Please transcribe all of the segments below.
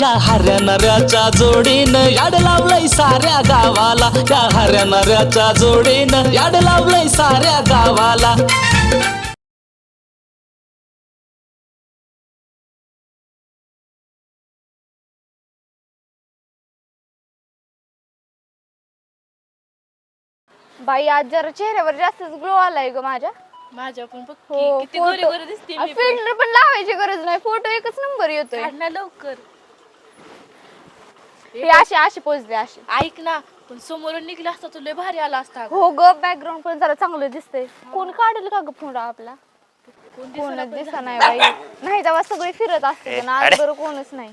या हऱ्या नऱ्याच्या जोडीनं याड लावलंय साऱ्या गावाला. या हऱ्या नऱ्याच्या जोडीनं याड लावलंय साऱ्या गावाला. बाई आज जरा चेहऱ्यावर जास्तच ग्लो आलाय ग माझ्या. माझ्या पण बघ हो की, किती गोरी गोरी दिसते मी पण. फिल्टर पण लावायची गरज नाही. फोटो एकच नंबर येतोय. काढ ना लवकर. हे अशी अशी पोच दे अशी ऐक ना पण समोरून निघला असता तुला भारी आला असता. हो ग बॅकग्राऊंड पण जरा चांगलं दिसतंय. कोण काढेल का ग फोटो आपला? कोण दिसेना कोणच पण दिसा नाही बाई. नाही तेव्हा सगळे फिरत असते पण आज बरं कोणच नाही.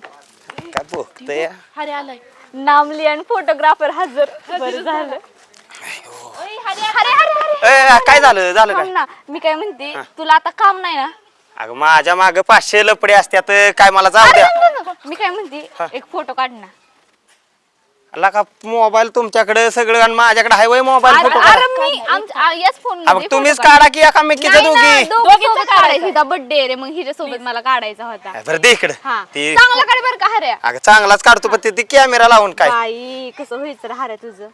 काय बोलतय हरे आलाय. नामली आणि फोटोग्राफर हजर. बरं झालं. ओय, हरे अरे अरे अरे काय झालं? झालं थांब काय ना. मी काय म्हणते तुला आता काम नाही ना? अगं माझ्या माग पाचशे लपडे असत्यात. काय मला जाऊ अरे द्या. मी काय म्हणते एक फोटो काढ ना. का मोबाईल तुमच्याकडे सगळं आणि माझ्याकडे हाय वय मोबाईल अरे फोटो अरे मी आमच्या आ, याच फोन मग तुम्हीच काढा की एकामेकीच्या दोघी. काढायचं. बर्थडे रे मग हिच्या सोबत मला काढायचा होता. बरं दे इकडे. हा. ती चांगला काढ बरं का हऱ्या. अगं चांगलाच काढतो पण ते कॅमेरा लावून काय? बाई कसं व्हायचं हऱ्या तुझं.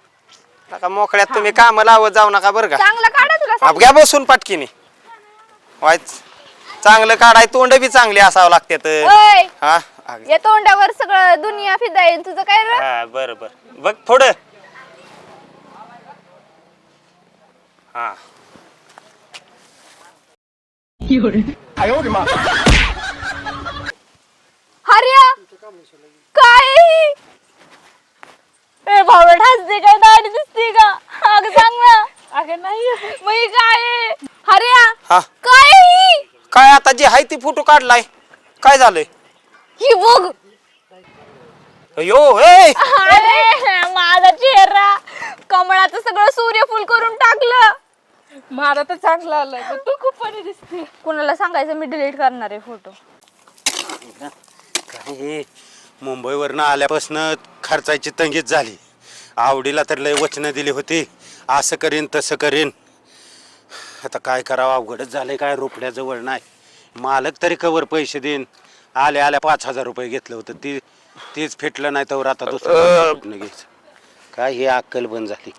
नका मोकळ्यात तुम्ही काम लावत जाऊ नका बरं का. चांगला काढा तुला अब सांग. घ्या बसून पाटकीने. वायच चांगलं काढाय तोंड बी चांगली असावं लागते ओय. हा? अगं. या तोंडावर सगळं दुनिया फिदा येईल तुझं काय रे? हा बरं बरं. बघ थोडं हा. हर्या काय? ही? ए भावड हसते काय दाढी दिसते का? अगं सांग ना. अगं नाही. मग ही काय आहे? हर्या हा. काय? ही? काय आता जी आहे ती फोटो काढलाय? काय झालंय? ही बघ. अयो ए अरे माझा चेहरा. कमळाचं सगळं सूर्यफूल करून टाकलं. मला तर चांगला आलाय पण तू खूप फनी दिसते. कुणाला सांगायचं? मी डिलीट करणार आहे फोटो काय मुंबईवरनं आल्यापासून खर्चाची तंगीच झाली. आवडीला तर लय वचनं दिली होती. असं करीन तसं करीन. आता काय करावं? अवघडच झालंय काय रोपड्याजवळ नाही. मालक तरी कवर पैसे देईन. आल्या आल्या पाच हजार रुपये घेतलं होतं. ती तीच फिटलं नाही तर आता दुसरं घ्यायचं? काय ही अक्कल बंद झाली.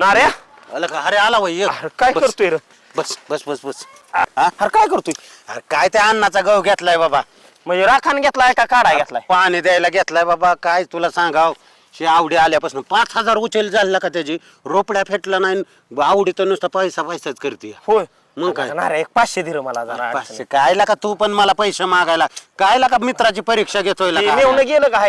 नाऱ्या आला का? अरे आला वय अरे काय करतोय रे? बस बस बस बस. अरे काय करतोय? अरे काय त्या अन्नाचा गहू घेतलाय बाबा? म्हणजे राखान घेतलाय का काढाय घेतलाय? पाणी द्यायला घेतलाय बाबा. काय तुला सांगाव? शे आवडी आल्यापासून पाच हजार उचल झाला का त्याची? रोपड्या फेटला नाही. आवडी तर नुसता पैसा पैसाच करते. होय. मग काय? एक पाचशे दिर मला जरा पाचशे. काय का तू पण मला पैसे मागायला? काय का मित्राची परीक्षा घेतोय ते गेलं का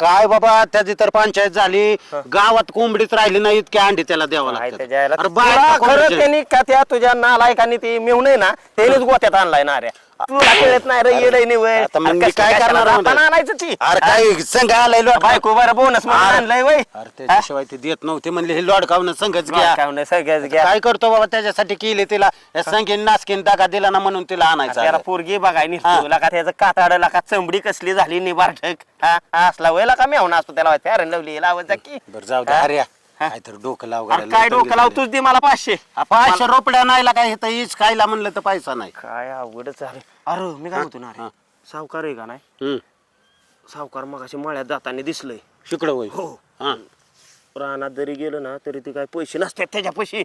काय बाबा त्याची तर पंचायत झाली. गावात कोंबडीच राहिली नाही इतके अंडी त्याला द्यावं. त्याच्या अरे बाहेर तुला खरं कोंबडीचे? त्यांनी का त्या तुझ्या नालायकांनी ते आहे ना त्यानेच गोत्यात आणलाय नाऱ्या. तुला कळत नाही रे नाही वय. आता मग अरे मी कसं काय करणार आणायचं ती? अरे काय संघ आलाय लोट. बायको बरं बोनस म्हणून अरे- आणलंय वय. अरे त्याच्याशिवाय ते देत नव्हते म्हणले हे लॉडकावनं संघच घ्या. काय नाही सगळ्याच घ्या. काय करतो बाबा त्याच्यासाठी केली तिला. या संख्येन नासकीन दागा दिला ना म्हणून तिला आणायचा त्याला पोरगी बघाय हा. निघतो का त्याचं काताड का चमडी कसली झाली निबारठक हा हा, असला वयला का मेवना असतो त्याला फॅरन लावली लावत जा की. बरं जाऊ दे. हा? अरे हा? काय तर डोकं लाव अरे काय डोकं लाव तूच दे. मला पाचशे. पाचशे रोपड्या नाही काय हे तर हीच खायला म्हणलं तर पैसा नाही. काय अवघडच झालं अरे मी काय म्हणतो ना सावकार आहे का नाही? हम्म. सावकार मग अशी मळ्यात जाताना दिसलंय. शिकडं होय हो. हा. रानात जरी गेलो ना तरी ते काय पैसे नसतात त्याच्या पैसे.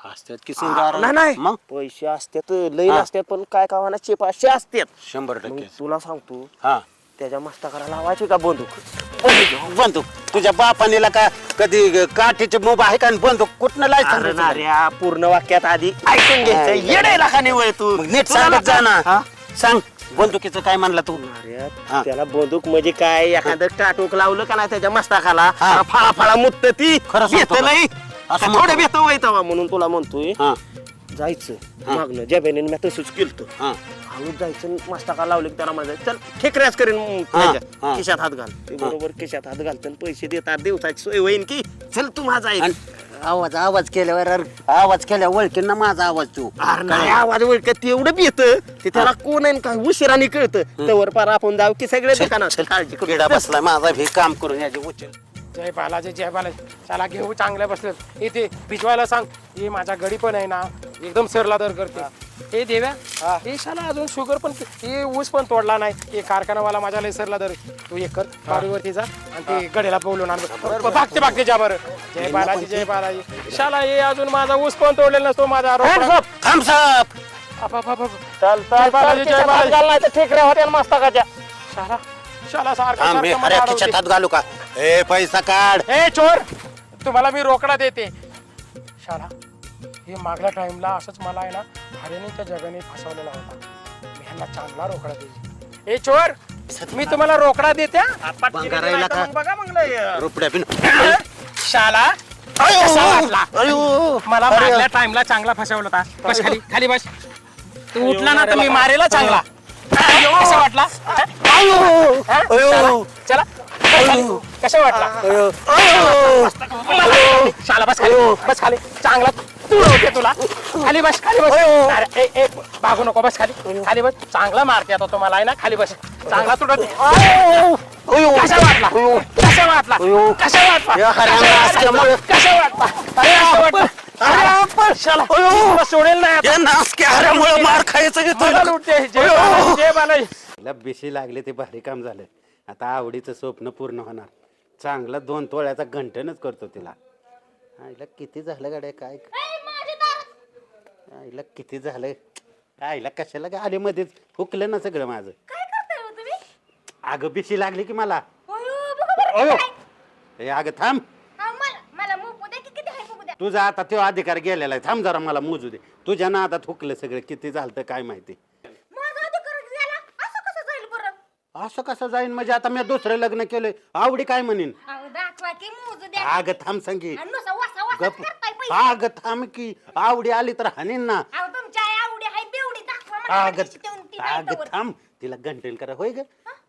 असतात की सिंगार? नाही नाही. मग? पैसे असतात लई. नसतात पण काय कावाना चे पाचशे असतात. शंभर मग टक्के तुला सांगतो हा. त्याच्या मस्तकाला लावायची का बंदूक? बंदूक? तुझ्या बापानीला का कधी काठीचे मोब आहे का बंदूक कुठनं अरे लायसन नाऱ्या पूर्ण वाक्यात आधी ऐकून घ्यायचं येडायला का निवळ तू. मग नीट तुला सांगत जा ना. हा? सांग बंदुकीचं काय म्हणला तू? हा. त्याला बंदूक म्हणजे काय? एखादं टाटूक लावलं का नाही त्याच्या मस्तकाला? हा. फळा फळा मुत्त ती. खरं सांगतो का? नाही असं म्हणतो थोडं का? वैतावा म्हणून तुला म्हणतोय. हा. जायचं. मागणं. जब्याने मी तसंच केलतो. हा. हळूच जायचं मस्तका लावले की त्याला माझं चल ठेकऱ्याच करेन हा. हा. खिशात हात घाल. ते बरोबर खिशात हात घालतात पैसे देतात. दिवसाची सोय होईन की चल तू माझा ऐक. आणि आवाज आवाज केल्यावर अरे, आवाज केल्या ओळखीन ना माझा आवाज तू. अरे नाही आवाज ओळखत तेवढं येतं ते त्याला कोण आहे न काय उशिराने कळतं. तवर पार आपण जाऊ की सगळे दुकानात. काळजी करू किडा बसलाय माझा भी काम करून याची उचल. जय बालाजी जय बालाजी. त्याला घेऊ चांगल्या बसलेत. इथे भिजवायला सांग. हे माझ्या गडी पण आहे ना एकदम सरला दर करते. हे. देव्या हे. शाला अजून शुगर पण हे ऊस पण तोडला नाही. हे कारखानावाला माझ्या लेसरला धर तू एक कर बारीवरती जा आणि ते गडेला बोलून आण. भागते भागते जा बरं. जय बालाजी जय बालाजी. शाला हे अजून माझा ऊस पण तोडलेला नसतो माझा ठेकऱ्या होत्या मस्तकाच्या शाला शाला सारखा घालू का? ए पैसा काढ. ए चोर! तुम्हाला मी रोकडा देते. शाला हे मागल्या टाइमला असंच मला आहे ना हरेने त्या जगाने फसवलेला होता. मी ह्यांना चांगला रोकडा देईल ए चोर! मी तुम्हाला रोकडा देते हा. बंगा राहिला का? मग बघा मग लय. रुपड्या बिन शाला कसा वाटला? अयो! मला मागल्या टाइमला चांगला फसवला होता. बस खाली खाली बस. तू उठला ना तर मी मारेला चांगला. कसा वाटला? हा? हा? चला. कसा वाटला शाला बस खाली. बस खाली. चांगला तुडवते तुला. खाली बस खाली बस. अरे, ए, ए, भागू नको बस खाली. खाली बस. चांगला मारते आता तुम्हाला आहे ना? खाली बस. चांगला तुडवते कसा वाटला? कसा वाटला? कसा वाटला? या हरामी असल्यामुळे- कसा वाटला? अरे असं वाटलं? अरे शाला. तुला सोडेल नाही आता. या मार खायचं मला घेतो लुटते तिला बेशी लागले ते भारी काम झालं. आता आवडीचं स्वप्न पूर्ण होणार. चांगला दोन तोळ्याचा घंटनच करतो तिला. आईला किती झालं गाड्या काय? आईला किती झालं? आईला कशाला काय आले मध्येच. हुकलं ना सगळं माझं. काय करताय हो तुम्ही? अगं बिशी लागली की मला. अयो, बघा बरं अयो! काय? ए अगं थांब. अहो, मला मला मोपू द्या की किती आहे मोपू द्या. तुझा आता तो अधिकार गेलेला आहे. थांब जरा मला मोजू दे. तुझ्या ना आता हुकलं सगळं. किती झालं काय माहिती माझा अधिकार गेला असं कसं जाईल बरं असं कसं जाईन? म्हणजे आता मी दुसरं लग्न केलंय. आवडी काय म्हणीन? अहो दाखवा की मोजू द्या. अगं थांब सांगी. आणि नुसता वासा वासा गप. करताय पैसे. अगं थांब की. आवडी आली तर हानीन ना. अहो तुमच्या आई आवडी आहे बेवडी दाखवा मला अगं कशी ठेवून ती नाही अगं तवर. थांब. तिला घंटेन करा. होय ग?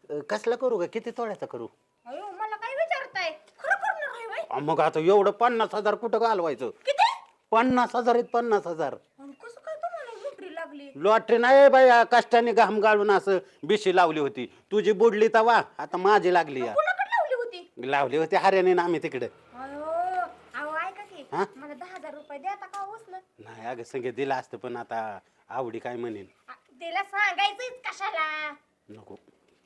अं, कसला करू ग? किती तोळ्याचा करू? अयो मला काय विचारताय? खरं करणार आहे बाई. अं, मग आता एवढं पन्नास हजार कुठं घालवायचं? किती? पन्नास हजार आहेत पन्नास हजार आणि कसं काय तुम्हाला लुटरी नाही बाई कष्टाने घाम गाळून असं बिशी लावली होती. तुझी बुडली तवा आता माझी लागली या. कुणाकडे लावली होती? लावली होती हरियाणीनं आम्ही तिकडे. अयो अहो ऐका की हा? मला दहा हजार रुपये द्या आता का उचल नाही अगं संगीत दिलं असतं पण आता आवडी काय म्हणेन. तिला सांगायचंच कशाला? नको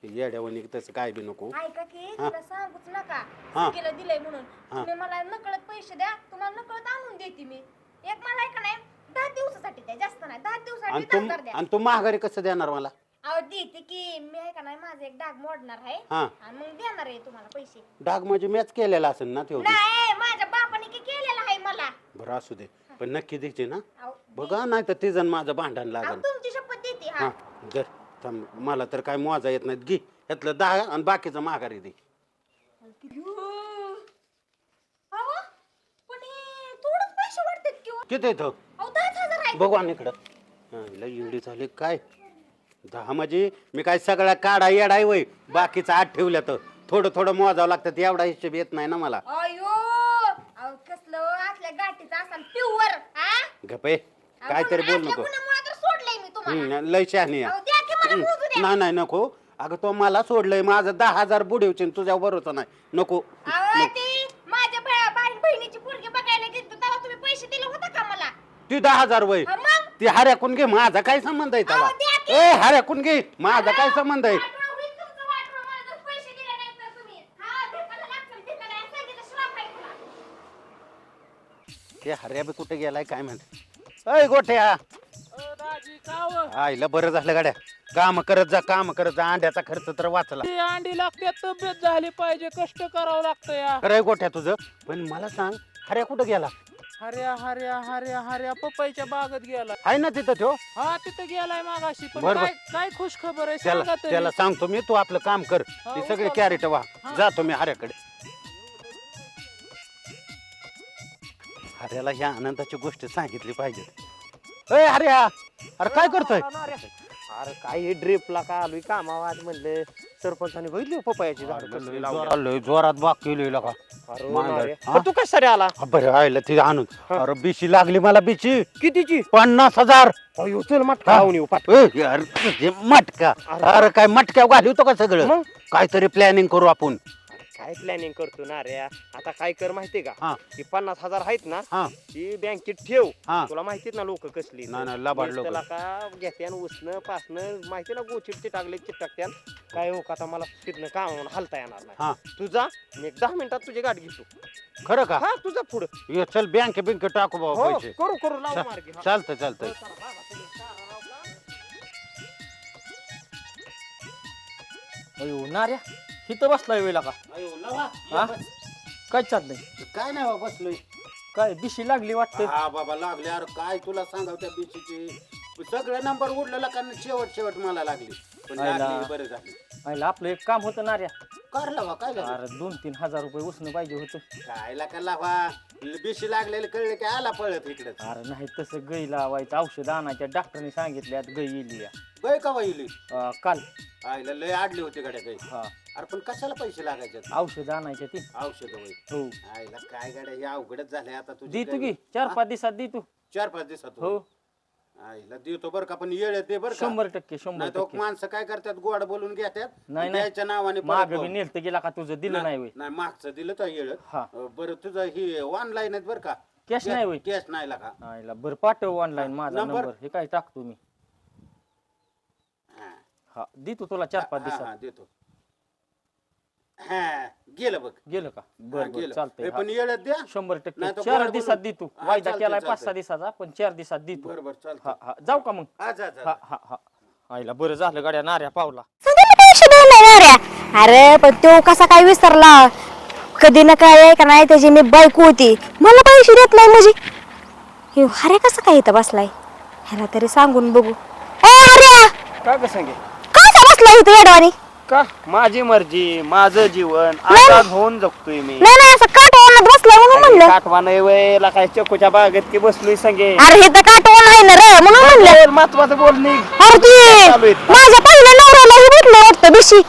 येड्यावणी तसं काय बी नको. ऐका की हा? तिला सांगूच नका. हा. दिलंय म्हणून. हा. तुम्ही मला नकळत पैसे द्या तुम्हाला नकळत आणून देते मी. एक मला ऐका नाही दहा दिवसासाठी द्या जास्त नाही. दहा आणि दिवसासाठी तू द्या. आणि तू महागारी कसं देणार मला? अहो देते की मी ऐका नाही माझं एक डाग मोडणार आहे. हा. आणि मग देणार आहे तुम्हाला पैसे. डाग म्हणजे मॅच केलेला असेल ना ते नाही माझ्या बापाने की केलेलं आहे मला. बरं असू दे. पण नक्की द्यायचे ना? अहो, बघा नाही तर ते जण माझं भांडण अहो, लागल. तुमची शपथ देते हा. हा जर थांब मला तर काय मोजा येत नाहीत. घे ह्यातलं दहा आणि बाकीचं माघारी दे अहो, पण हे थोडंच पैसे वाटतात किंवा किती येतं अहो दहाच हजार आहे. बघू आणि इकडं. हा, लय एवढी झाली काय? दहा म्हणजे मी काय सगळ्या काढा येडाय वय. बाकीचं आठ ठेवल्या तर थोडं थोडं मोजावं लागतं एवढा हिशोब येत नाही ना मला. अयो! अहो कसलं आतल्या गाठीचं असाल प्युअर हा गपे काहीतरी बोल नको. तर सोडलंय मी तुम्हाला. हम्म, लय शहाणी आहे. अहो, द्या की मला मोजू द्या. नाही नाही नको. अगं तो मला सोडलंय. माझं दहा हजार बुडवचे तुझ्या बरोबर नाही. नको. अहो ती माझ्या बा- बहीण बहिणीची पोरगी बघायला गेली तेव्हा तुम्ही पैसे दिले होते का मला ती दहा हजार वय. हा, मग? ती हऱ्याकून घे माझा काय संबंध आहे त्याला? अहो, द्या की. ए हऱ्याकून घे माझा काय संबंध आहे. हा. ते हऱ्या बी कुठे गेलाय काय म्हणत अय गोठ्या आईला बरं झालं गाड्या. काम करत जा काम करत जा. अंड्याचा खर्च तर वाचला. ती अंडी लागते तब्येत झाली पाहिजे. कष्ट करावं लागतं या. खरंय गोठ्या तुझं. पण मला सांग हऱ्या कुठं गेला? हर्या हर्या हर्या हर्या पपईच्या बागेत गेला आहे ना तिथं तो? हा तिथं गेलाय मागाशी. पण बरं, काय काय खुश खबर आहे? त्याला सांगा तरी. त्याला सांगतो मी तू आपलं काम कर. हा, ती सगळी उचला. कॅरेट वा. हा. जातो मी हऱ्याकडे. हऱ्याला ह्या आनंदाची गोष्ट सांगितली पाहिजे. अय हऱ्या! अरे काय करतोय? अरे काय ड्रिपला का आलोय? कामावर आज म्हणलं. सरपंचाने बघितली हो पपयाची झाड कसली लावली. जोरात बाग केली का अरे. हा? पण तू कशासाठी आला? बरं आयला ती आणून. अरे बिशी लागली मला बिशी. कितीची? पन्नास हजार. अयो चल मग. खाऊन येऊ पाठ. ए, यार, तुझे मटका. अरे. काय मटक्या घालवतो का सगळं? मग? काहीतरी प्लॅनिंग करू आपण. काय प्लॅनिंग करतो ना रे? आता काय कर माहितीये का? हा. की पन्नास हजार आहेत ना हा. ती बँकेत ठेव. हा. तुला माहितीत ना लोक कसली? लबाड लोकं. त्याला का घेत्यान उसनं पासनं माहिती ना गोचिट टाकले चिटकत्यान. काय हो का आता मला तिथनं काम हलता येणार हा. नाही तुझा मी एक दहा मिनिटात तुझी गाठ घेतो. खरं का? हा तुझा पुढं. ये चल बँक बिंक टाकू बाबा हो पैसे. करू करू लाव चा- मार्गी हा. चालतं चालतं हो? अयो नार्या इथं बसलाय वेळेला का अयो, लवा, ये हा? बस. काय चाललंय? काय नाही बाबा बसलोय. काय बिशी लागली वाटतं हा बाबा लागले. अरे काय तुला सांगाव त्या बीसीची सगळे नंबर उडलेला कारण शेवट शेवट मला लागली. पण आयला. लागली बरं झाली. आयला आपलं एक काम होतं नार्या करला बा काय झालं? अरे दोन तीन हजार रुपये उसणं पाहिजे होतं. कायला का लावा? बीसी लागलेलं कळलं की आला पळत इकडे. अरे नाही तसं गई लावायचं. औषध आणायच्या डॉक्टरने सांगितले आता गई या. गय का वाहिली काल. आईला लय आडली होती गाड्या काही हा. अरे पण कशाला पैसे लागायचे औषध आणायच्या ती. औषध होय. हो. आईला काय गाड्या हे अवघडच झालंय आता तुझी दे तू काय- की. चार पाच दिवसात दे तू. चार पाच दिवसात हो. आईला देतो बरं का पण येळ दे बरं का. शंभर टक्के शंभर नाही तो टक्के. माणसं काय करतात? गोड बोलून घेतात. नाही, नाही. द्यायच्या नावाने परत माग बोल. मी नेलतं गेला का तुझं? दिलं नाही वय नाही मागचं दिलं तर येळ. हा. बरं तुझं ही ऑनलाईन आहेत बरं का? कॅश नाही होय. कॅश नाही लागा. आयला बरं पाठव ऑनलाईन माझा नंबर? नंबर हे काय टाकतो मी. हा. हा दे तू तुला चार पाच हा, हा, दिवसात. देतो. हा गेलं बघ. गेलं का? बरं चालतंय. हा. पण येळत द्या. शंभर नाही टक्के. तर चार दिवसात बोलून- दे तू हा, वायदा चालतंय, केलाय पाच चालतंय. सहा दिवसाचा पण चार दिवसात दे तू बरोबर हा चालतं हा. जाऊ का मग? हा हा हा हा. आईला बरं झालं गाड्या नाऱ्या पावला. रे अरे पण तो कसा काय विसरला? कधी ना काय आहे का नाही त्याची मी बायको होती. मला पैसे देत नाही म्हणजे. हे अरे कसं काय इथं बसलाय? ह्याला तरी सांगून बघू. ए अरे का ग संगे? कसा बसलाय इथं येडवानी? का? माझी मर्जी माझं जीवन. आजाद होऊन जगतोय मी. नाही नाही असं बसलाय म्हणून म्हणलं. वेळेला काय चकोच्या बागेत की बसलोय संगे? अरे हे तर आहे ना रे म्हणून म्हणलं. बोल, महत्वाचं बोल नाही अरे ती चालू आहे. माझ्या पहिल्या नवऱ्याला भेटलं वाटतं बिशी.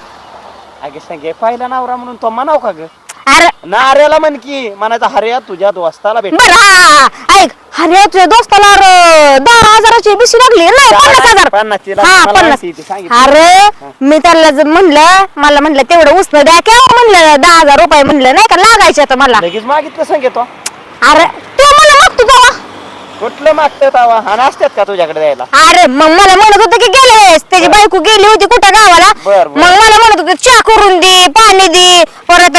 अगे संगे पहिला नवरा म्हणून तो म्हणाव का ग? अरे नाऱ्याला म्हण की म्हणायचा हर्या तुझ्या दोस्ताला भेट बर हा ऐक अरे तुझ्या दोस्ताला अरे दहा हजाराची बिशी लागली नाही पन्नास हजार पन्नासची हा मला पन्नास. माहिती, ते सांगितलं. अरे मी त्याला जर म्हणलं मला म्हणलं तेवढं उसनं द्या केव्हा म्हणलं दहा हजार रुपये म्हणलं नाही का लागायचे आता मला. लगेच मागितलं संगे तो अरे तो मला मागतो तेव्हा. कुठलं मागतं तावा असतात का तुझ्याकडे द्यायला? अरे मग मला म्हणत होतं की गेल्या वेळेस. त्याची बायको गेली होती कुठं गावाला? बर, मग बर. मला म्हणत होतं चहा करून दे पाणी दे परत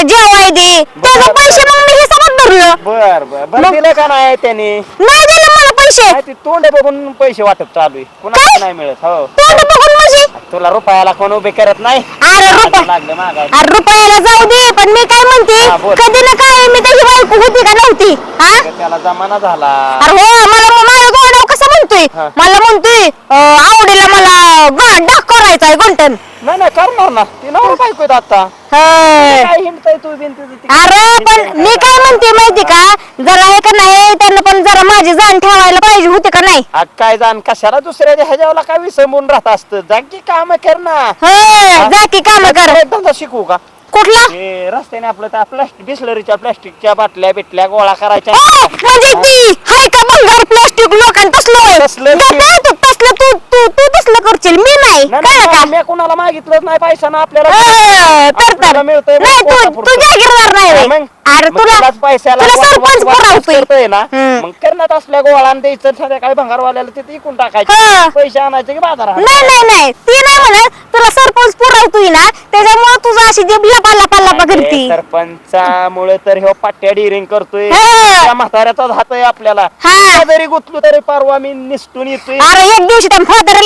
दे. त्याचे पैसे मग मी हिसाबात भरलं. बर बर. बर दिलं का नाही त्याने? नाही दिले मला पैसे. ते तोंड बघून पैसे वाटप चालू आहे. कुणाला नाही मिळत हो. तोंड बघून म्हणजे? तुला रुपयाला कोण उभे करत नाही? अरे रुपये लागले अरे रुपयाला जाऊ दे पण मी काय म्हणते? हा, बोल. कधी ना काय मी त्याची बायको होती का नव्हती? हा? त्याला जमाना झाला. अरे हो मला मग माझं गोडाव कसं म्हणतोय? हा. मला म्हणतोय अं, आवडीला मला ग- डाक करायचा आहे गंटन नाही नाही करणार ना. ती नवरा बायको आहेत आता. होय. काय हिंडताय तू बिन तुझं ती- अरे पण मी काय म्हणते माहिती का? जरा आहे का नाही त्यांना पण जरा माझी जाण ठेवायला पाहिजे होते का नाही? आ, काय जाण? कशाला दुसऱ्याच्या ह्याच्यावर काय विसंबून राहत असतं? जा की काम कर ना. होय जा की काम कर. एक धंदा का? कुठला? हे रस्त्याने आपलं त्या प्लास्टिक बिस्लरीच्या प्लास्टिकच्या बाटल्या बिटल्या गोळा करायच्या. ओ, म्हणजे ती हाय का भंगार प्लास्टिक लोकांना तसलं तू तसलं तू तू तू तसलं करशील मी नाही. कळलं का मी कुणाला मागितलंच नाही पैसा ना आपल्याला अं, तर तर. आपल्याला मिळतंय मग नाही तू पोटापुरतं. जागीरदार नाही होय. अरे मग तुला तुलाच पैशाला तुला वाट- सरपंच वाट- वाट- पुरवतोय करतोय ना? हम्म. मग करण्यात असल्या गोळान द्यायचं संध्याकाळी भंगारवाल्याला तिथे इकून हा. टाकायचे पैसे आणायचे की बाजारात नाही नाही नाही. ती नाही म्हणत तुला सरपंच पुरवतोय ना त्याच्यामुळे तुझं अशी जीभ लपा लपा लपा करती. सरपंचामुळे तर ह्यो पाट्या डिरिंग करतोय. हा. त्या म्हाताऱ्याचाच हात आहे आपल्याला. हा. जरी गुतलो तरी परवा मी निसटून येतोय. अरे एक दिवशी त्या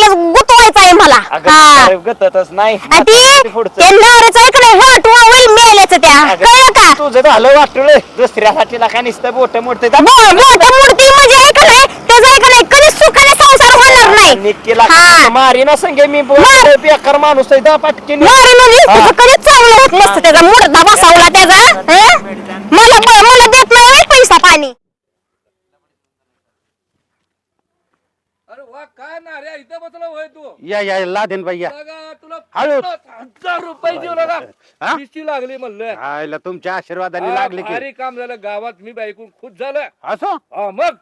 म्हाताऱ्याला गुतवायचं आहे मला. अगं हा. गततच नाही. आणि ती पुढचं. ते ऐक नाही वाट होईल मेल्याचं त्या. अगं, कळलं का? तुझं झालं वाटलं दुसऱ्यासाठी का नुसतं बोट मोठे मो- मोठं मूर्ती म्हणजे ऐक नाही त्याचं ऐक नाही कधीच सुखाने संसार होणार नाही. हा. मारी ना संगे मी बोल बेकार माणूस आहे दा पाटकीने मारे म्हणजे हा. तुझं कधीच चांगलं होत नसतं त्याचा मुर्दा बसवला त्याचा हं? मला मला देत नाही होय पैसा पाणी अरे इथं बसला होय तू. या या लादेन बाई या. बघा तुला हळू. पन्नास हजार रुपये देऊ नका. हा? पिशी लागली म्हणलं. आयला तुमच्या आशीर्वादाने लागले की. भारी काम झालं. गावात मी बायकून खुश झालं. असो? हा मग?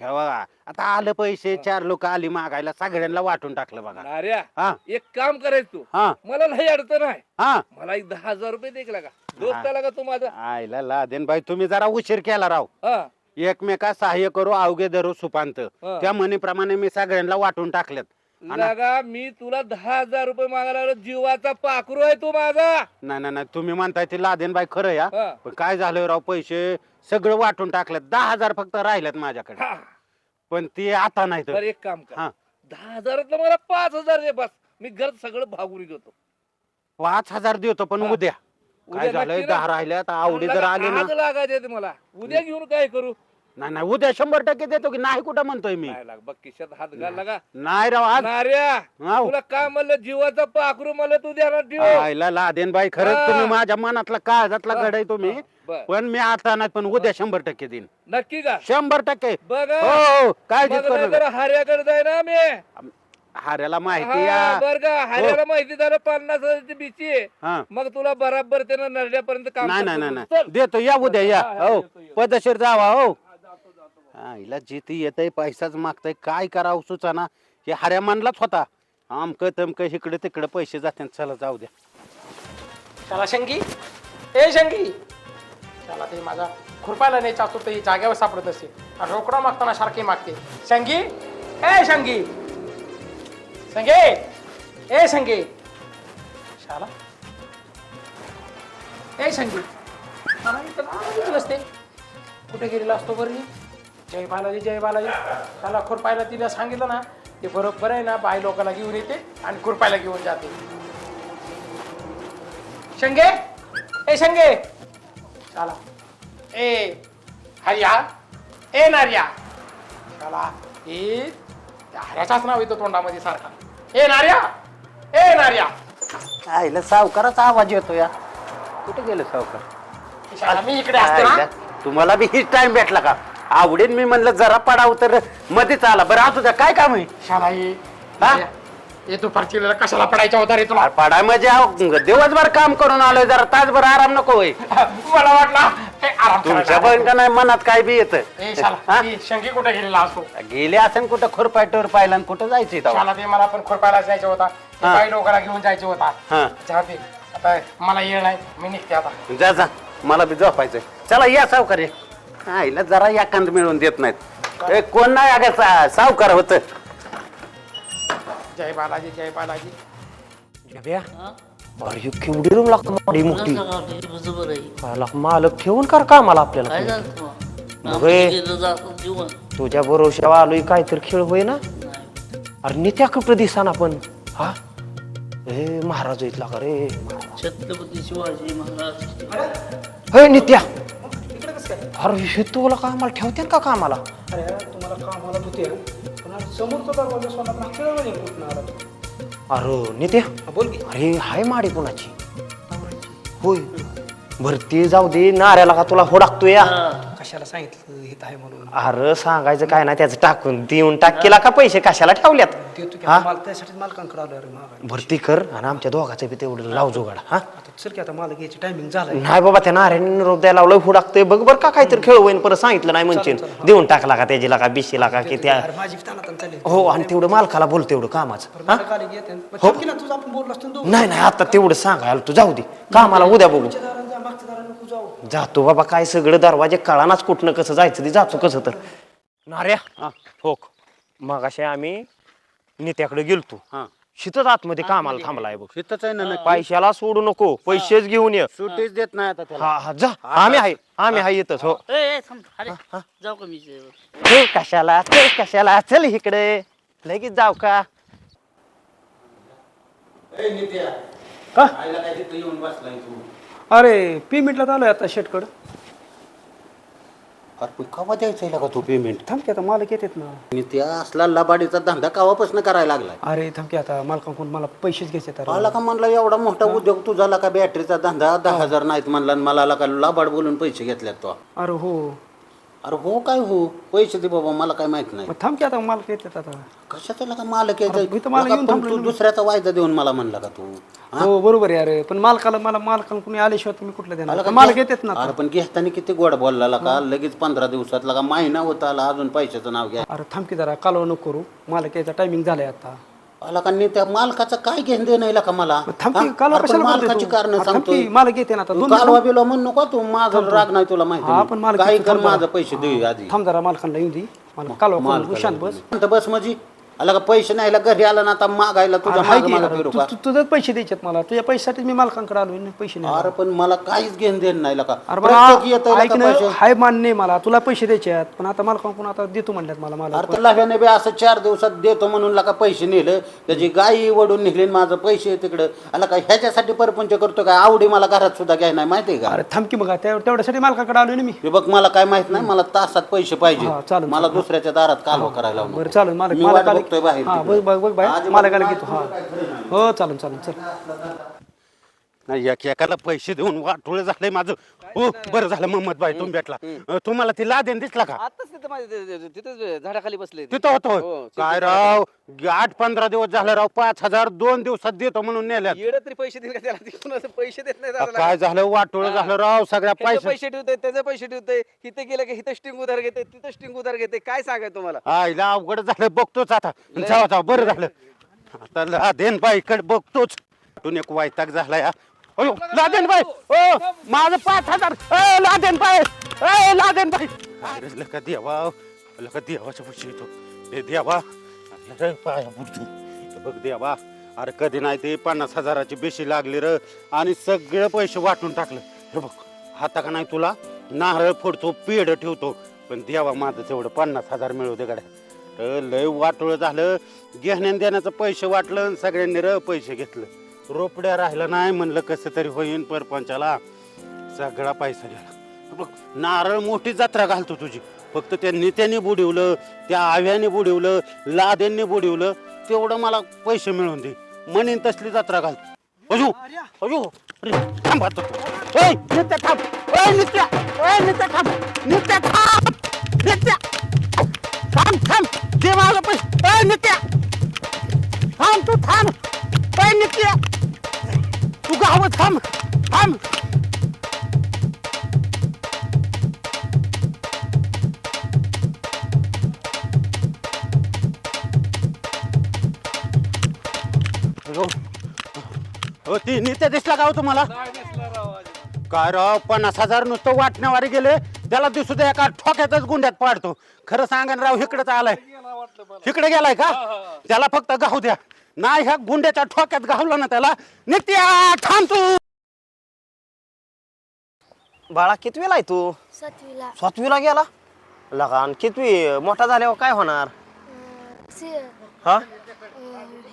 हे बघा आता आलं पैसे चार लोक आली मागायला सगळ्यांना वाटून टाकलं बघा. नाऱ्या हा. एक काम करायचं तू. हा. मला लई अडचण आहे. हा. मला एक दहा हजार रुपये देखला का दोस्ताला का तू माझा? आयला लादेन बाई तुम्ही जरा उशीर केला राव. हा. एकमेका सहाय्य करू अवघे धरू सुपांत. हा. त्या म्हणीप्रमाणे मी सगळ्यांना वाटून आणि- लगा मी तुला दहा हजार रुपये मागायला लागलो. जीवाचा पाखरू आहे तू माझा. नाही नाही नाही तुम्ही म्हणताय ते लादेन बाई खरं या हा. पण काय झालं राव पैसे सगळं वाटून टाकलेत दहा हजार फक्त राहिलेत माझ्याकडे. हा. पण ते आता नाही बरं तर एक काम कर. हा. दहा हजारातलं मला पाच हजार दे बस. मी घर सगळं भागून घेतो. पाच हजार देतो पण हा. उद्या. काय उद्या झालंय? नक्की ना? दहा राहिल्यात आवडी जर आली ना. आज लागायचे ते मला. उद्या घेऊन काय करू? नाही नाही उद्या शंभर टक्के देतो की नाही कुठं म्हणतोय मी. लाग बघ खिशात हात घाल लागा नाही राव आज नार्या हाव. तुला काय म्हणलं? जीवाचा पाखरू मला तू ठेव आयला लादेन बाई खरंच हा. तुम्ही माझ्या मनातला काळजातला हा. गडाय तुम्ही. बर. पण मी आता नाही पण उद्या शंभर टक्के देईन. नक्की का? शंभर टक्के. बघ. हो हो काय मग करू हार्याकडे जाय ना मी हाऱ्याला माहिती हा, या. बर का. हार्याला माहिती झालं पन्नास हजाराची बिची आहे. हा. मग तुला बराबर त्यानं नरड्यापर्यंत काम नाही नाही करतो. नाही चल. देतो या उद्या या. हा, हा, हो. येतो, येतो. पदशीर जावा हो. हा, हिला जिथे येतय पैसाच मागतय. काय करावं सुचाना. हे हाऱ्या मानलाच होता. आमक तमक इकडे तिकडे पैसे जाते चला जाऊ द्या. चला शंगी. ए शंगी. चला ते माझा खुरपायला नाही चाचतो ते जागेवर सापडत असते आणि रोकडा मागताना सारखी मागते. शंगी. ए शंगी. संगे ए संगे शाला? ए संगीत मला इथं लावायचीच कुठे गेलेला असतो बरं जय बालाजी जय बालाजी. त्याला खुरपायला तिला सांगितलं ना ते बरोबर आहे ना बाई लोकांना घेऊन येते आणि खुरपायला घेऊन जाते. शंगे ए शंगे चला ए हरिया! ए नार्या! चला ए नाव येतो तोंडामध्ये सारखा. ए नार्या ए नार्या आईला सावकाराचा आवाज येतो या कुठे गेलं सावकार? मी इकडे असते आईला, ना तुम्हाला बी हीच टाइम भेटला का? आवडेल मी म्हणलं जरा पडाव तर मध्येच आला. बरं असू द्या काय काम आहे? शाला ये. हा? ये दुपारची वेळेला कशाला पडायचा होता रे तुला पडाय म्हणजे अहो, दिवसभर काम करून आलोय जरा तासभर आराम नको होय. मला वाटला आराम तुमच्या करायला पण का नाही मनात काय बी येत. ए शाला ती शंगी कुठे गेलेला असतो? गेले असेल कुठं खुरपाय टोर पाहिला आणि कुठं जायचं तेव्हा? शाला ते मला पण खुरपायला जायचा होता. ते हा. बाई लोकांना घेऊन जायचा होता. हा. आता मला येळ नाही मी निघते आता. जा जा. मला बी झोपायचंय. चला या सावकार ये. आईला जरा एकांत मिळून देत नाहीत. ए, कोण नाही अगं सा- सावकार होत. जय बालाजी जय बालाजी. अरे केवढी रूम लागतो मोठी. मोठी मला मालक ठेवून कर का मला आपल्याला काय तुम्हाला? तुझ्या बरोबर आलोय काहीतरी खेळ होय ना? अरे नित्या कुठं दिसाना पण? हा? ए महाराज इथला का रे? छत्रपती शिवाजी महाराज. होय नित्या. अरे हे तुला का आम्हाला ठेवते का कामाला? अरे नित्या? बोल अरे हाय माडी कोणाची? होय. बर ते जाऊ दे नाऱ्याला का तुला होडाकतोय या? कशाला सांगितलं हे आहे म्हणून? अरे सांगायचं काय ना त्याचं टाकून देऊन टाकेला का पैसे? कशाला ठेवल्यात? देतो की हा? आता मला त्यासाठी मालकांकडे आलो अरे भरती कर आणि आमच्या दोघाचं बी तेवढं लाव जोगाड हा? आता चल की आता मला घ्यायची टायमिंग झालाय. नाही बाबा त्या नाऱ्याने निरोप द्यायला लावलं हुडाकतोय बघ बरं का काहीतरी खेळ होईन परत सांगितलं नाही म्हणशील. देऊन टाकला का त्याची का बिशीला का की त्या अरे माझी ताना चालेल. हो आणि तेवढं मालकाला बोल तेवढं कामाचं. हा? मला खाली घेते मग हो. चल की ना तुझं आपण बोललो असतो ना दोघं. नाही नाही आता तेवढं सांगायला तू जाऊ दे. कामाला उद्या बघू जा, मागच्या दारानं नको जाऊ जातो बाबा काय सगळं दरवाजे कळानाच कुठनं कसं जायचं ते जातो कसं तर. नाऱ्या हो. मग असे आम्ही नेत्याकडे गेलतो. हा. शितच आतमध्ये कामाला थांबलाय बघ. तिथंच आहे ना नक्की. पैशाला सोडू नको पैसेच घेऊन ये. सुट्टीच देत नाही आता त्याला. हा हा जा. आम्ही आहे आम्ही आहे येतच हो. ए ए, थांब अरे जाऊ का मी? जेवण? ते कशाला ते कशाला? चल इकडे. लगेच जाऊ का? अरे पेमेंटला आलोय आता शेटकड. अरे पण कवा द्यायचं का तू पेमेंट थांब की आता मालक येतात ना. आणि त्या असला लबाडीचा धंदा कवापासून करायला लागलाय? अरे थांब की आता मालकांकडून मला पैसेच घ्यायचे तर मला का म्हणला एवढा मोठा उद्योग तुझा का बॅटरीचा धंदा दहा हजार नाहीत म्हणला आणि मला का लाबाड बोलून पैसे घेतल्यात तो? अरे हो. अरे हो काय हो? पैसे दे बाबा मला काय माहीत नाही. मग थांब की आता मालक येतात आता. कशाचा लका मालक अरे, मी तर मला यायचं येऊन पण तू. दुसऱ्याचा वायदा देऊन मला म्हणला का तू? हा? बरोबर आहे अरे. पण मालकाला मला मालकाला कुणी आल्याशिवाय तुम्ही कुठलं देणार? का मालक येतात ना अरे पण घेताना किती गोड बोलला का लगेच पंधरा दिवसात लगा महिना होता आला अजून पैशाचं नाव घ्या. अरे थांब की जरा कालवा नको करू. मालक यायचा टायमिंग झालाय आता. आला का नाही त्या मालकाचं काय घेण देणं आहे का मला? मग थांब हा? की कालवा अरे पण कशाला बोलतोय मालकाची तू? कारण सांगतो की मालक येते ना आता. दोन कालवा बिलवा म्हणू नको तू? माझं राग नाही तुला हा, माहिती. पण काही येतो, कर थांब माझं. पैसे दे आधी. थांब जरा मालकांना येऊन दे. मला कालवा करू मालकाला शांत बस. शांत बस म्हणजे आला का पैसे नाही आला घरी आला ना आता मागायला तुझ्या मागं की, मागं अरे फिरू तू- का? तू- तुझेच पैसे द्यायचेत मला. तुझ्या पैशासाठी मी मालकांकडे आलोय ना पैसे नाही अरे पण मला काहीच घेण देण नाही का अरे प्रत्येक येतंय मला लका ऐकणं पैसे. हाय मान्य आहे मला. तुला पैसे द्यायचे आहेत पण आता मालकांकडून आता देतो म्हणल्यात मला मला अरे तर लव्याने बी असं चार दिवसात देतो म्हणून लका पैसे नेलं. त्याची गाई वडून आणि माझं पैसे तिकडं. आला का ह्याच्यासाठी परपंच करतो काय? आवडी मला घरात सुद्धा घ्याय नाही माहितीये का? अरे थांब की मग त्या- तेवढ्यासाठी मालकाकडे आलोय ना मी. हे बघ मला काय माहीत नाही मला तासात पैसे हा, पाहिजे चालेल, मला दुसऱ्याच्या दारात कालवा करायला लावू बरं नको. चालेल मालक मी वाट मालकाला बघतोय बाहेर हा. बघ बघ बघ मालकाला मला घेतो हा काय खरं नाही. हो चालेल चालेल चल नाही एक एकाला पैसे देऊन वाटोळ झालंय माझं. हो बरं झालं मोहम्मद भाई तुम्ही भेटला. अं, तुम्हाला ती लादेन दिसला का? आताच तिथं माझ्या झाडाखाली बसले तिथं होतो काय राव आठ पंधरा दिवस झालं राव पाच हजार दोन दिवसात देतो म्हणून येडं तरी पैसे दिले का त्याला? पैसे देत नाही दादाला. काय झालं? वाटोळ झालं राव सगळ्या ह्याचे पैसे पैसे ठेवते त्याचे पैसे ठेवते इथे गेलं की इथं स्टिंग उधार घेते तिथं स्टिंग उधार घेते काय सांगाय तुम्हाला? आईला अवघड झालं बघतोच आता. जावा जावा बरं झालं. आता लादेन बाईकडे बघतोच. तून एक वायताक झाला या. अयो लादेन बाई. ओ माझं पाच हजार. ए लादेन बाई. ए लादेन बाई. अरे लका देवा. लका देवाच्या पैसे येतो. हे देवा. अरे पाया बुडतो. हे बघ देवा. अरे कधी नाही ते पन्नास हजाराची बेशी लागली र. आणि सगळे पैसे वाटून टाकलं. हे बघ हाता का नाही तुला? नारळ फोडतो पेड ठेवतो. पण देवा माझं तेवढं पन्नास हजार मिळवते गड्या. अ, लय वाटोळ झालं. घेण्या देण्याचं पैसे वाटलं आणि सगळ्यांनी र पैसे घेतलं. रोपड्या राहिलं नाही म्हणलं कसं तरी होईन परपंचाला. सगळा पैसा गेला. बघ नारळ मोठी जत्रा घालतो तुझी. फक्त त्या नेत्याने बुडवलं त्या आव्याने बुडवलं लाद्यांनी बुडवलं तेवढं मला पैसे मिळून दे. म्हणेन तसली जत्रा घालतो अजू अजू अरे थांब आता. तू ओय नित्या थांब. ओय नित्या ओय नित्या थांब. नित्या थांब. नित्या थांब थांब. दे माझं पैसे. ओय नित्या. थांब तू थांब. ओय नित्या तू गावात थांब थांब. हो ती नित्य दिसला हो तुम्हाला? काय राव पन्नास हजार नुसतं वाटण्यावारी गेले. त्याला दिसू दे एका ठोक्यातच गुंड्यात पाडतो. खरं सांगा राव इकडेच आलाय. इकडे गेलाय का? त्याला फक्त गाव द्या. नाही ह्या गुंड्याच्या ठोक्यात गावलं ना त्याला. नित्या थांब तू बाळा कितवीला आहे तू? सातवीला. सातवीला गेला? लगा कितवी? मोठा झाल्यावर काय होणार? हा?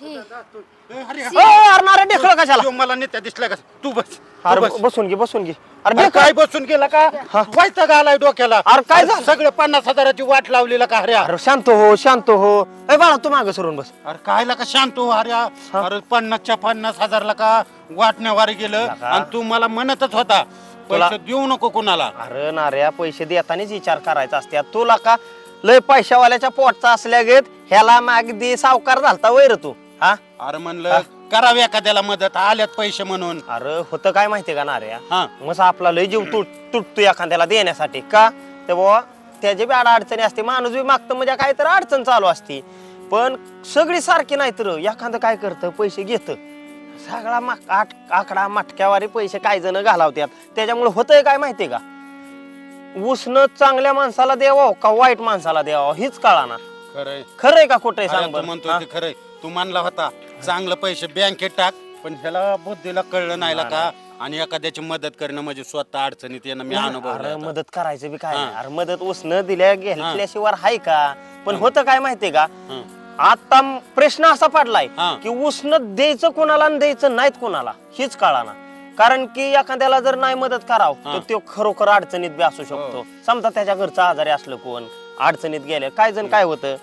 ही. अरे ढेकलं कशाला? मला नित्या दिसला का? तू बस तू अरे बस. बसून घे बसून घे. अरे काय बसून गेला का? व्हायचं आलाय डोक्याला. अरे काय झालं? सगळं पन्नास हजाराची वाट लावलेला का अरे अरे शांत हो शांत हो. ए बाळा तू मागे सरून बस. अरे कायला का शांत हो अरे अरे पन्नासच्या पन्नास हजारला का वाटण्यावारी गेलं? आणि तू मला म्हणतच होता तुला- पैसे देऊ नको कुणाला. अरे नाऱ्या पैसे देतानाच विचार करायचा असत्या तुला का लय पैशावाल्याच्या पोटचा असल्या गेत ह्याला मागदी सावकार झालता वैर तू. हा? अरे म्हणलं करावे एखाद्याला मदत आल्यात पैसे म्हणून. अरे होतं काय माहितीये का नाऱ्या हा. मग आपला लय जीव तुट तुटतो एखाद्याला देण्यासाठी. का? ते बाबा त्याची बी अडचणी असते माणूस बी मागतं म्हणजे काहीतरी अडचण चालू असते. पण सगळी सारखी नाही तर एखादं काय करतं पैसे घेतं. सगळा आठ आकडा मटक्यावारी पैसे काही जण घालावतात त्याच्यामुळे होतंय काय माहितीये का? उसनं चांगल्या माणसाला द्यावं का वाईट माणसाला द्यावं हीच कळा ना खरंय. खरंय का अरे सांग तू बरं? म्हणतोय हा? ते खरंय. तू मानला होता. चांगलं पैसे बँकेत टाक. पण ह्याला बुद्धीला कळलं नाही ला का? आणि एखाद्याची मदत करणं म्हणजे स्वतः अडचणीत येणं मी अनुभव मदत करायचं बी काय? हा. नाही. अरे मदत उसनं दिल्या घेतल्याशिवाय हाय का? पण होतं काय माहितीये का? हं. आता म- प्रश्न असा पडलाय हा. की उसनं द्यायचं कोणाला आणि द्यायचं नाहीत कोणाला? हीच कळा ना कारण की एखाद्याला जर नाही मदत करावं हा. तर तो खरोखर अडचणीत बी असू शकतो. समजा त्याच्या घरचं आजारी असलं कोण अडचणीत गेले काय जण काय होतं?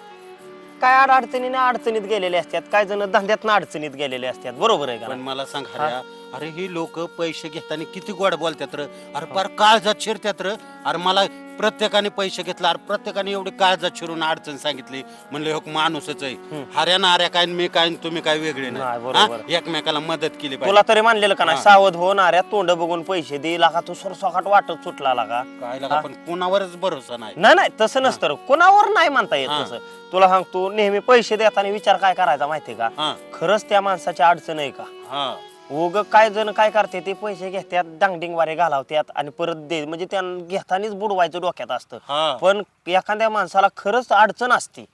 काय अड अडचणीने अडचणीत गेलेले असतात. काय जण धंद्यातनं अडचणीत गेलेले असतात. बरोबर आहे का पण? मला सांग हऱ्या अरे ही लोक पैसे घेताना किती गोड बोलतात र. अरे फार काळजात शिरतात र. अरे मला प्रत्येकाने पैसे घेतला. अरे प्रत्येकाने एवढी काळजात शिरून अडचण सांगितली. म्हणलं हो माणूसच आहे. हऱ्या नाऱ्या काय मी काय तुम्ही काय वेगळे नाही, नाही बरोबर. हा? एकमेकाला मदत केली तुला पाहिजे तरी मानलेलं का नाही? सावध होणाऱ्या तोंड बघून पैसे दे. लागा तू सरसकट वाटत सुटला लागा. काय लागा पण कोणावरच भरोसा नाही. नाही नाही तसं नसतं रे. कोणावर नाही म्हणता येत हा. तसं. तुला सांगतो नेहमी पैसे देताना विचार काय करायचा माहितीये का? हा. खरंच त्या माणसाची अडचण आहे का? हा. उग काय जण काय करते ते पैसे घेतात डांगडिंग वारे घालावतात आणि परत दे म्हणजे त्यांना घेतानीच बुडवायचं डोक्यात असतं. पण एखाद्या माणसाला खरंच अडचण असते.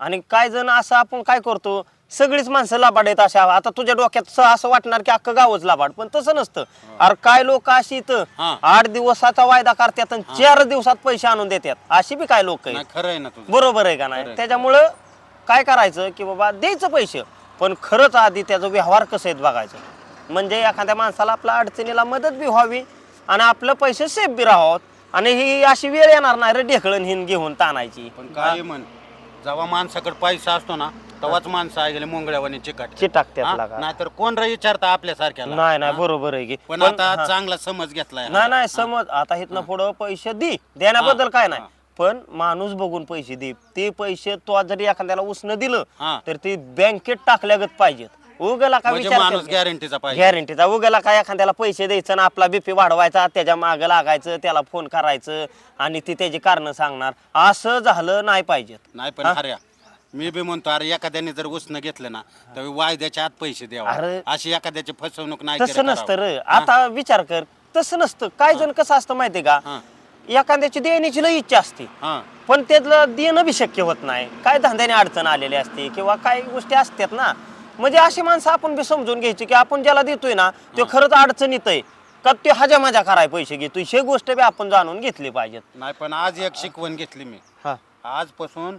आणि काय जण असं आपण काय करतो सगळीच माणसं लाबाड आहेत अशा आता तुझ्या डोक्यात स- असं वाटणार की अख्खं गावच लाबाड पण तसं नसतं. अरे काय लोक अशी इथं हा. आठ दिवसाचा वायदा करतात आणि चार दिवसात पैसे आणून देतात अशी बी काय लोक नाही खरं आहे ना तुझं. बरोबर आहे का. नाही? त्याच्यामुळं काय करायचं की बाबा द्यायचं पैसे. पण खरंच आधी त्याचं व्यवहार कसं आहेत बघायचं. म्हणजे एखाद्या माणसाला आपल्या अडचणीला मदत बी व्हावी आणि आपलं पैसे सेफ बी राहावं आणि ही अशी वेळ येणार नाही रे ढेकळण हिन घेऊन ताणायची. पण काय म्हण जेव्हा माणसाकडे पैसा असतो ना तेव्हाच माणसं गेले मुंगळ्यावानी चिकाट चिटाकत्यात लागा. नाहीतर कोण रा विचारता आपल्यासारख्याला? नाही नाही? बरोबर आहे की. पण आता. चांगला समज घेतलाय नाही नाही समज. आता इथनं पुढं पैसे दे. देण्याबद्दल काय नाही. पण माणूस बघून पैसे दे. ते पैसे तो जरी एखाद्याला उसनं दिलं हा. तर ते बँकेत टाकल्यागत पाहिजेत. उगला का म्हणजे विचार माणूस? गॅरंटीचा पाहिजे. गॅरंटीचा उगाला काय एखाद्याला पैसे द्यायचं ना आपला बीपी वाढवायचा त्याच्या मागं लागायचं त्याला फोन करायचं आणि ती त्याची कारण सांगणार. असं झालं नाही पाहिजे नाही पण हऱ्या मी बी म्हणतो अरे एखाद्याने जर उसनं घेतलं ना तर वायद्याच्या आत पैसे द्यावा. अरे. अशी एखाद्याची फसवणूक नाही तसं केलं नसतं करावं. र आता विचार कर. तसं नसतं. काय जण कसं असतं माहितीये का? हा. एखाद्याची देण्याची लई इच्छा असते. हा. पण त्यातलं देणं बी शक्य होत नाही. काय धंद्याने अडचण आलेली असते किंवा काही गोष्टी असतात ना. म्हणजे अशी माणसं आपण बी समजून घ्यायची की आपण ज्याला देतोय ना तो खरंच अडचणीत आहे. का ते हजा मजा कराय पैसे घेतोय. हे गोष्ट बी आपण जाणून घेतली पाहिजेत. नाही पण आज एक शिकवण घेतली मी. हा. आजपासून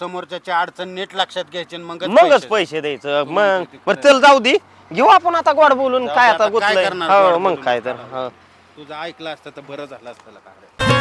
समोरच्याची अडचण नीट लक्षात घ्यायची आणि मगच मगच पैसे पैसे द्यायचं. मग बरं चल जाऊ दे. घेऊ आपण आता गोड बोलून काय आता आता काय गुतलंय? करणार हो मग बोलून? काय तर हो. तुझं ऐकलं असतं तर बरं झालं असतं कांगड्या